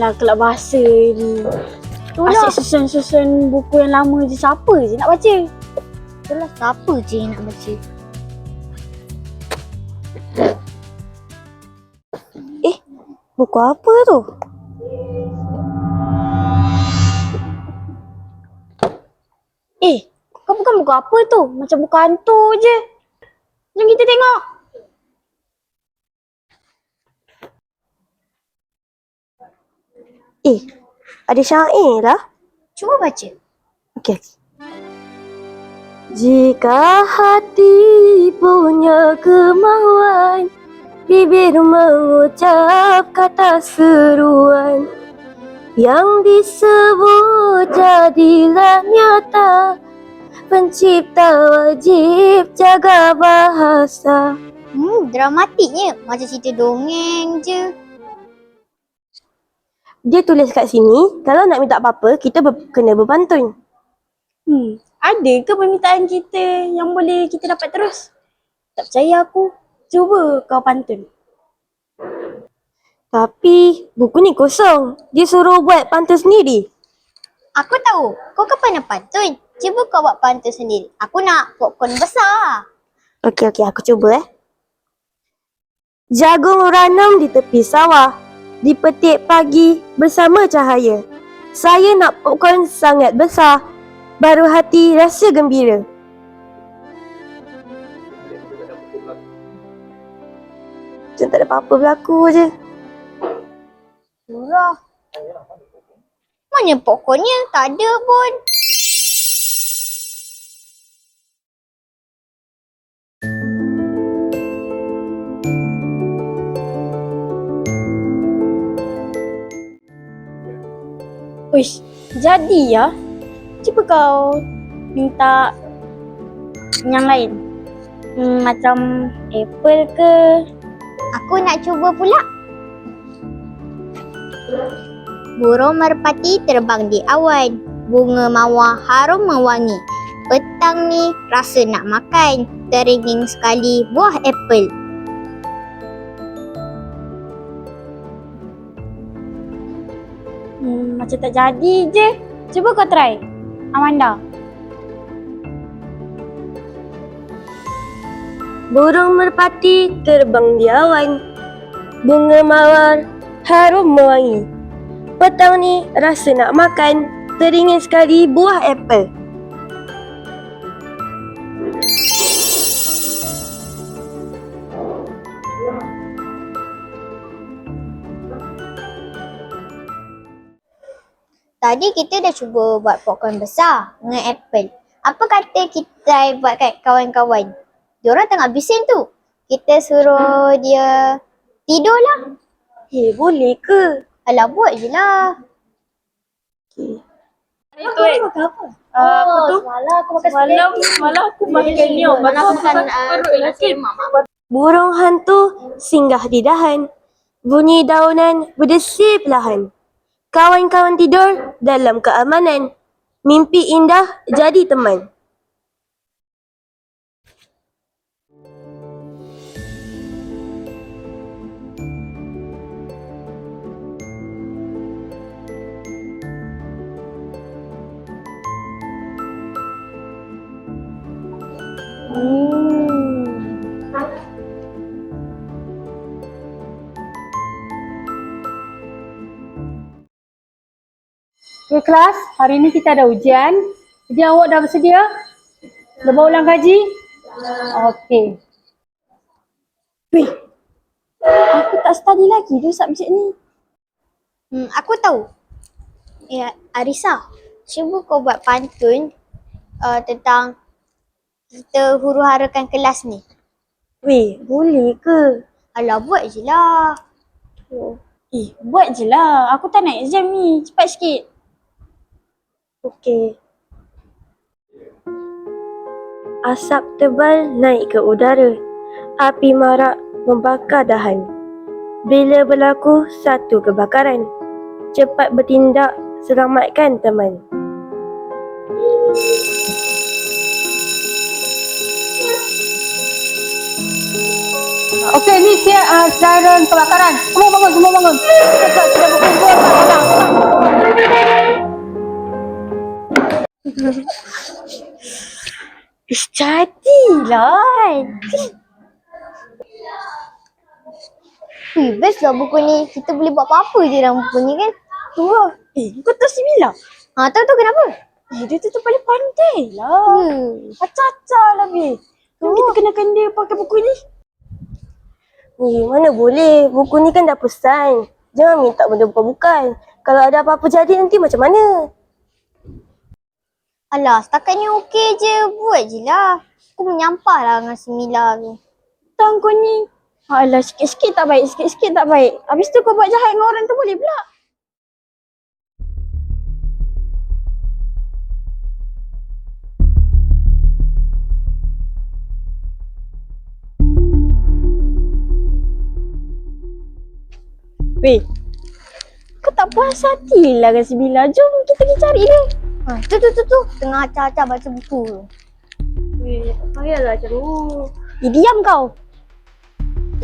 lah kelab bahasa ni. Itulah. Asyik susun-susun buku yang lama je. Siapa je nak baca? Itulah siapa je yang nak baca. Eh, buku apa tu? Eh, kau bukan buku apa tu? Macam buku hantu je. Jom kita tengok. Eh, ada syair lah. Cuba baca. Okey. Jika hati punya kemauan Bibir mengucap kata seruan Yang disebut jadilah nyata Pencipta wajib jaga bahasa Hmm, dramatiknya. Macam cerita dongeng je. Dia tulis kat sini Kalau nak minta apa-apa Kita ber- kena berpantun Hmm, ada ke permintaan kita yang boleh kita dapat terus? Tak percaya aku. Cuba kau pantun. Tapi buku ni kosong Dia suruh buat pantun sendiri Aku tahu. Kau kan pandai pantun. Cuba kau buat pantun sendiri. Aku nak popcorn besar. Okey, okey, aku cuba eh. Jagung ranum di tepi sawah. Dipetik pagi bersama cahaya. Saya nak popcorn sangat besar. Baru hati rasa gembira. Macam tak ada apa-apa berlaku je. Murah. Mana popcornnya? Tak ada pun. Uish, jadi ya. Cuba kau minta yang lain. Hmm, macam apple ke? Aku nak cuba pula. Burung merpati terbang di awan. Bunga mawar harum mewangi. Petang ni rasa nak makan. Teringin sekali buah apple. Hmm, macam tak jadi je. Cuba kau try. Amanda. Burung merpati terbang di awan. Bunga mawar harum mewangi. Petang ni rasa nak makan. Teringin sekali buah apple. Tadi kita dah cuba buat popcorn besar dengan apple. Apa kata kita buat kat kawan-kawan? Diorang tengah bising tu. Kita suruh dia tidur lah. Eh, boleh ke? Alah buat je lah. Okay. Itu apa? Uh, apa tu? Semalam aku makan Semalam, semalam aku makan ni. oh, Semalam aku makan uh, perut yakin. Burung hantu singgah di dahan. Bunyi daunan berdesi perlahan. Kawan-kawan tidur dalam keamanan. Mimpi indah jadi teman. Okay kelas, hari ni kita ada ujian. Jadi awak dah bersedia? Lepas ulang kaji? Okey. Weh, aku tak study lagi tu subjek ni. Hmm, aku tahu. Ya, Arisa, cuba kau buat pantun uh, tentang kita huru-harakan kelas ni. Weh, boleh ke? Alah, buat je lah. Eh, buat je lah. Aku tak nak exam ni. Cepat sikit. Okey. Asap tebal naik ke udara. Api marak membakar dahan. Bila berlaku satu kebakaran, cepat bertindak selamatkan teman. Okey, ni siap uh, siaran kebakaran. Semua bangun, semua bangun. Cepat, sudah Ish, jadilah. Ui, best lah buku ni. Kita boleh buat apa-apa je dalam buku ni kan? Tu lah. Eh, kau tahu si Mila? Ha, tahu tu kenapa? Eh, dia tu tu paling pandai lah. Hmm. Acah-acah lah, Bil. Jom kita kenakan dia pakai buku ni. Eh, mana boleh. Buku ni kan dah pesan. Jangan minta benda bukan-bukan. Kalau ada apa-apa jadi nanti macam mana? Alah, setakat ni okey je. Buat je lah. Aku menyampah lah dengan si Mila tu. Tang kau ni. Alah, sikit-sikit tak baik, sikit-sikit tak baik. Habis tu kau buat jahat dengan orang tu boleh pula. Weh, kau tak puas hati lah dengan si Bila. Jom kita pergi cari dia. Ha, tu tu tu tu. Tengah acah-acah baca buku tu. Eh, tak payahlah macam ni. Eh, diam kau.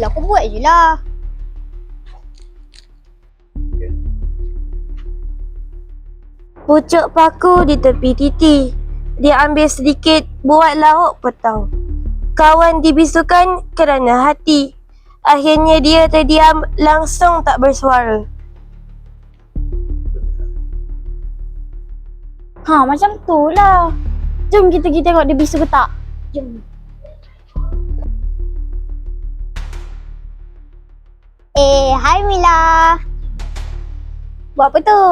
Lah aku buat je lah. Pucuk paku di tepi titi. Dia ambil sedikit buat lauk petang. Kawan dibisukan kerana hati. Akhirnya dia terdiam langsung tak bersuara. Ha, macam tu lah. Jom kita pergi tengok dia bisu ke tak. Jom. Eh, hai Mila. Buat apa tu?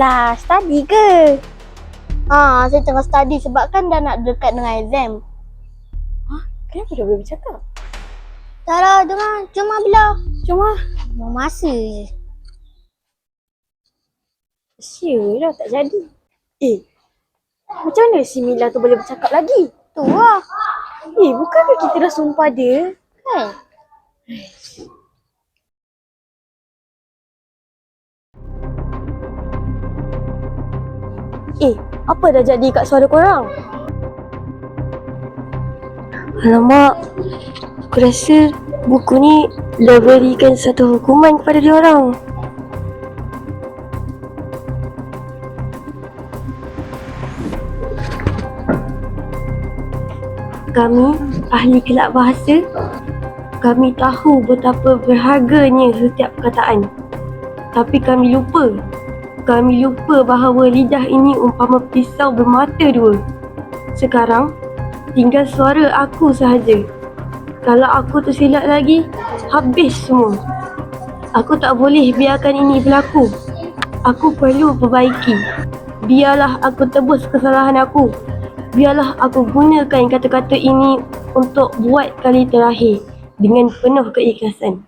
Lah, study ke? Ha, saya tengah study sebab kan dah nak dekat dengan exam. Kenapa dia boleh bercakap? Tak lah, dengar. Lah Bila. Lah. Mau masa je. Sia dah tak jadi. Eh, macam mana si Mila tu boleh bercakap lagi? Tu lah. Eh, bukankah kita dah sumpah dia? Kan? Eh, apa dah jadi kat suara korang? Alamak, aku rasa buku ni dah berikan satu hukuman kepada dia orang. Kami, ahli kelab bahasa, kami tahu betapa berharganya setiap perkataan. Tapi kami lupa kami lupa bahawa lidah ini umpama pisau bermata dua. Sekarang, tinggal suara aku sahaja. Kalau aku tersilap lagi, habis semua. Aku tak boleh biarkan ini berlaku. Aku perlu perbaiki. Biarlah aku tebus kesalahan aku. Biarlah aku gunakan kata-kata ini untuk buat kali terakhir dengan penuh keikhlasan.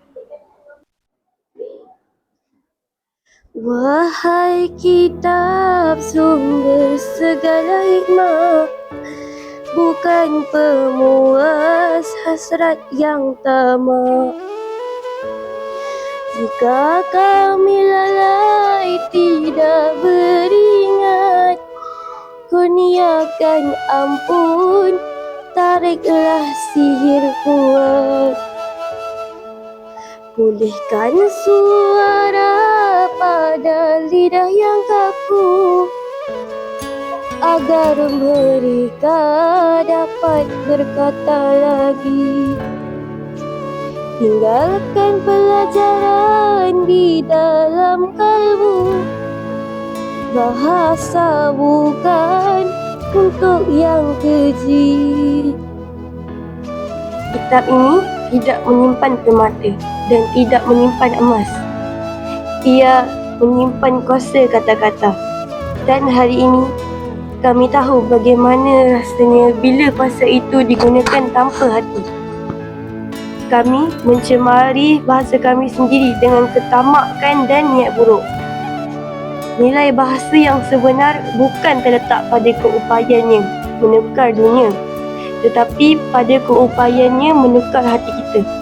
Wahai kitab sumber segala hikmah Bukan pemuas hasrat yang tamak Jika kami lalai Kurniakan ampun Tariklah sihir kuat. Pulihkan suara pada lidah yang kaku Agar mereka dapat berkata lagi. Tinggalkan pelajaran di dalam kalbu Bahasa bukan untuk yang keji Kitab ini tidak menyimpan permata dan tidak menyimpan emas. Ia menyimpan kuasa kata-kata. Dan hari ini, kami tahu bagaimana rasanya bila kuasa itu digunakan tanpa hati. Kami mencemari bahasa kami sendiri dengan ketamakan dan niat buruk. Nilai bahasa yang sebenar bukan terletak pada keupayanya menukar dunia, tetapi pada keupayanya menukar hati kita.